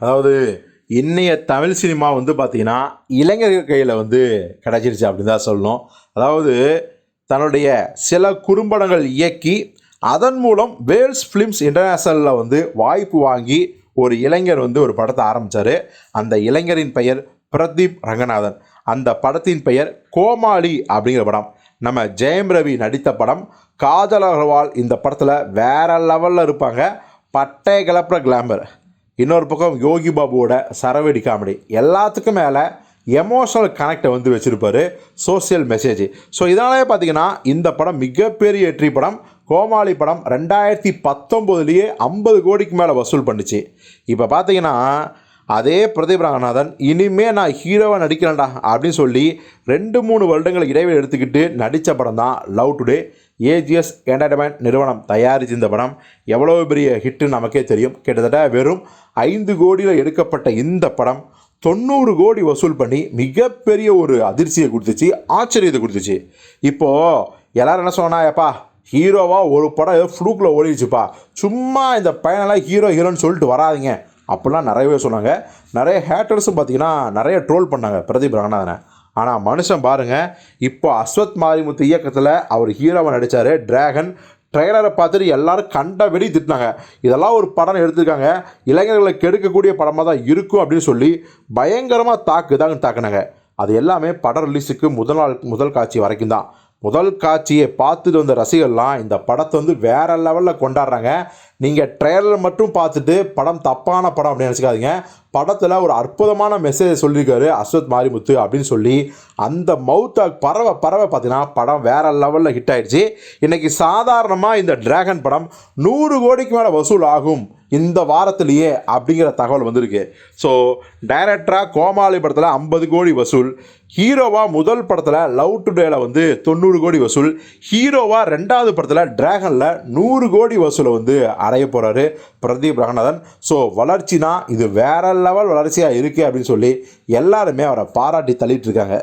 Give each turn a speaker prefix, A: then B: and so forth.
A: அதாவது இன்றைய தமிழ் சினிமா வந்து பார்த்திங்கன்னா இளைஞர்கள் கையில் வந்து கிடச்சிருச்சு அப்படின்னு தான் சொல்லணும். அதாவது தன்னுடைய சில குறும்படங்கள் இயக்கி அதன் மூலம் வேல்ஸ் ஃபிலிம்ஸ் இன்டர்நேஷனலில் வந்து வாய்ப்பு வாங்கி ஒரு இளைஞர் வந்து ஒரு படத்தை ஆரம்பித்தார் அந்த இளைஞரின் பெயர் பிரதீப் ரங்கநாதன். அந்த படத்தின் பெயர் கோமாளி அப்படிங்கிற படம். நம்ம ஜெயம் ரவி நடித்த படம். காஜல் அகர்வால் இந்த படத்தில் வேற லெவலில் இருப்பாங்க. பட்டை கிளப்புற கிளாமர் இன்னொரு பக்கம் யோகி பாபுவோட சரவெடி காமெடி. எல்லாத்துக்கும் மேலே எமோஷனல் கனெக்டை வந்து வச்சுருப்பாரு சோஷியல் மெசேஜ் ஸோ இதனாலே பார்த்தீங்கன்னா இந்த படம் மிகப்பெரிய வெற்றி படம். கோமாளி படம் ரெண்டாயிரத்தி பத்தொம்போதுலேயே ஐம்பது கோடிக்கு மேலே வசூல் பண்ணுச்சு. இப்போ பார்த்தீங்கன்னா அதே பிரதீப் ரங்கநாதன் இனிமே நான் ஹீரோவாக நடிக்கிறேன்டா அப்படின்னு சொல்லி ரெண்டு மூணு வருடங்கள் இடைவெளி எடுத்துக்கிட்டு நடித்த படம் தான் லவ் டுடே ஏஜிஎஸ் என்டர்டைன்மெண்ட் நிறுவனம் தயாரித்த இந்த படம். எவ்வளோ பெரிய ஹிட்டு நமக்கே தெரியும். கிட்டத்தட்ட வெறும் ஐந்து கோடியில் எடுக்கப்பட்ட இந்த படம் தொண்ணூறு கோடி வசூல் பண்ணி மிகப்பெரிய ஒரு அதிர்ச்சியை கொடுத்துச்சு ஆச்சரியத்தை கொடுத்துச்சு. இப்போது எல்லோரும் என்ன சொன்னா ஏப்பா ஹீரோவாக ஒரு படம் ஏதோ ஃப்ளூக்கில் ஓடிடுச்சுப்பா. சும்மா இந்த பையனெல்லாம் ஹீரோ ஹீரோன்னு சொல்லிட்டு வராதிங்க. அப்படிலாம் நிறையவே சொன்னாங்க. நிறைய ஹேட்டர்ஸும் பார்த்தீங்கன்னா நிறைய ட்ரோல் பண்ணாங்க பிரதீப் ரங்கநாதனை. ஆனால் மனுஷன் பாருங்கள் இப்போ அஸ்வத் மாரிமுத்து இயக்கத்தில் அவர் ஹீரோவை நடித்தார் டிராகன் ட்ரெய்லரை பார்த்துட்டு எல்லாரும் கண்ட வெடி திட்டினாங்க. இதெல்லாம் ஒரு படம் எடுத்திருக்காங்க. இளைஞர்களை கெடுக்கக்கூடிய படமாக தான் இருக்கும் அப்படின்னு சொல்லி பயங்கரமாக தாக்குதாங்க தாக்குனாங்க. அது எல்லாமே படம் ரிலீஸுக்கு முதல் நாள் முதல் காட்சி வரைக்கும் தான். முதல் காட்சியை பார்த்துட்டு வந்த ரசிகர்லாம் இந்த படத்தை வந்து வேற லெவலில் கொண்டாடுறாங்க. நீங்கள் ட்ரெய்லர் மட்டும் பார்த்துட்டு படம் தப்பான படம் அப்படின்னு நினச்சிக்காதீங்க. படத்தில் ஒரு அற்புதமான மெசேஜ் சொல்லியிருக்காரு அஸ்வத் மாரிமுத்து அப்படின்னு சொல்லி. அந்த மவுத்தை பறவை பறவை பார்த்தீங்கன்னா படம் வேறு லெவலில் ஹிட் ஆயிடுச்சு. இன்றைக்கி சாதாரணமாக இந்த டிராகன் படம் நூறு கோடிக்கு மேலே வசூல் ஆகும் இந்த வாரத்திலேயே அப்படிங்கிற தகவல் வந்திருக்கு. ஸோ டைரக்டராக கோமாளி படத்தில் ஐம்பது கோடி வசூல். ஹீரோவாக முதல் படத்தில் லவ் டுடேல வந்து தொண்ணூறு கோடி வசூல். ஹீரோவாக ரெண்டாவது படத்தில் டிராகனில் நூறு கோடி வசூலை வந்து அடைய போகிறாரு பிரதீப் ரங்கநாதன். ஸோ வளர்ச்சினா இது வேற லெவல் வளர்ச்சியாக இருக்குது அப்படின்னு சொல்லி எல்லாருமே அவரை பாராட்டி தள்ளிட்டு இருக்காங்க.